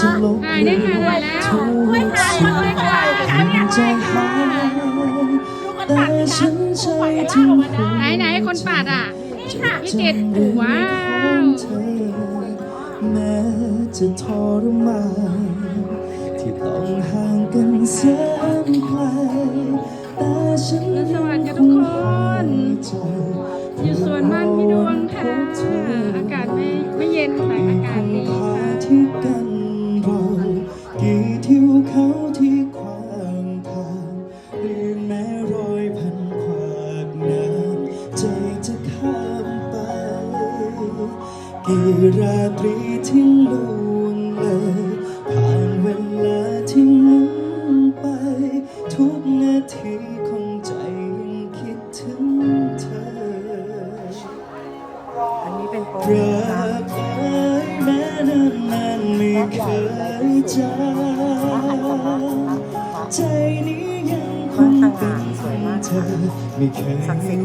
จะลบหายได้ค่ะได้แล้วทุกสิ่งที่จะหายแต่ฉันใช้ทุกคนไหนไหนคนปัดอะพี่เกดว้าวเธอแม้จะทรมานที่ต้องห่างกันแสนไกลแต่ฉันสวัสดีทุกคน ราตรีที่ล่วงเลยผ่านเวลาที่หมุนไป ทุกนาทีของใจยังคิดถึงเธอ อันนี้เป็นโปรรักเอ้ยแม้นานนานๆไม่เคยจางใจนี้ยังคงเป็นของเธอไม่เคย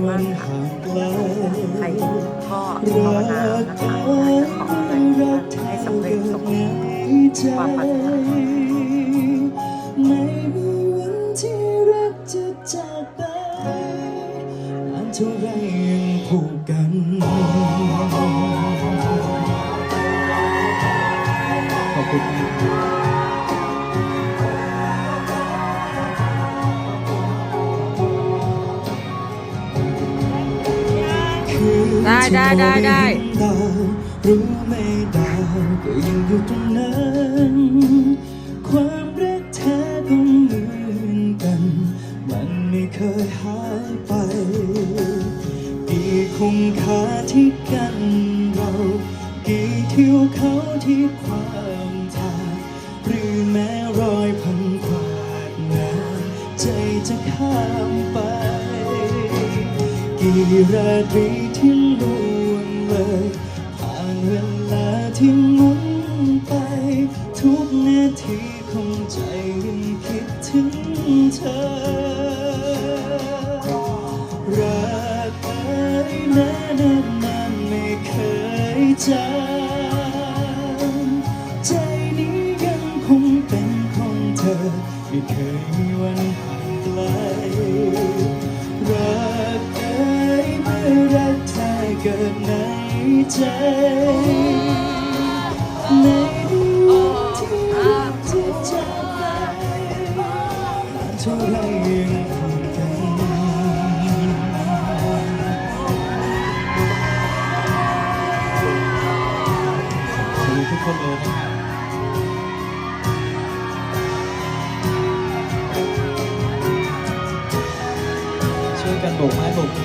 วันห่างไกล ใครก็ภาวนานะคะอยา ความปรารถนาไม่มีวันที่รักจะจากไปนานเท่าไรยังผูกกันขอบคุณครับได้ได้ได้ได้ รู้ไม่ดาวก็ยังอยู่ตรงนั้น ความรักแท้ก็เหมือนกัน มันไม่เคยหายไปกี่คงคาที่กันเรา กี่เทิวเขาที่ความทาหรือแม้รอยพันขวากน้ำใจจะข้ามไป กี่ราตรีที่ล่วงเลย เวลาที่หมุนไป ทุกนาทีของใจยังคิดถึงเธอ รักเอ้ยแม้นานนานไม่เคยจางใจนี้ยังคงเป็นของเธอ ไม่เคยมีวันห่างไกล รักเอ้ยเมื่อรักแท้เกิดใน ใจในวันที่รักจะจากไปนานเท่าไรยังผูกกันสวัสดีทุกคนเลยนะครับช่วยกันโบกไม้โบกมือ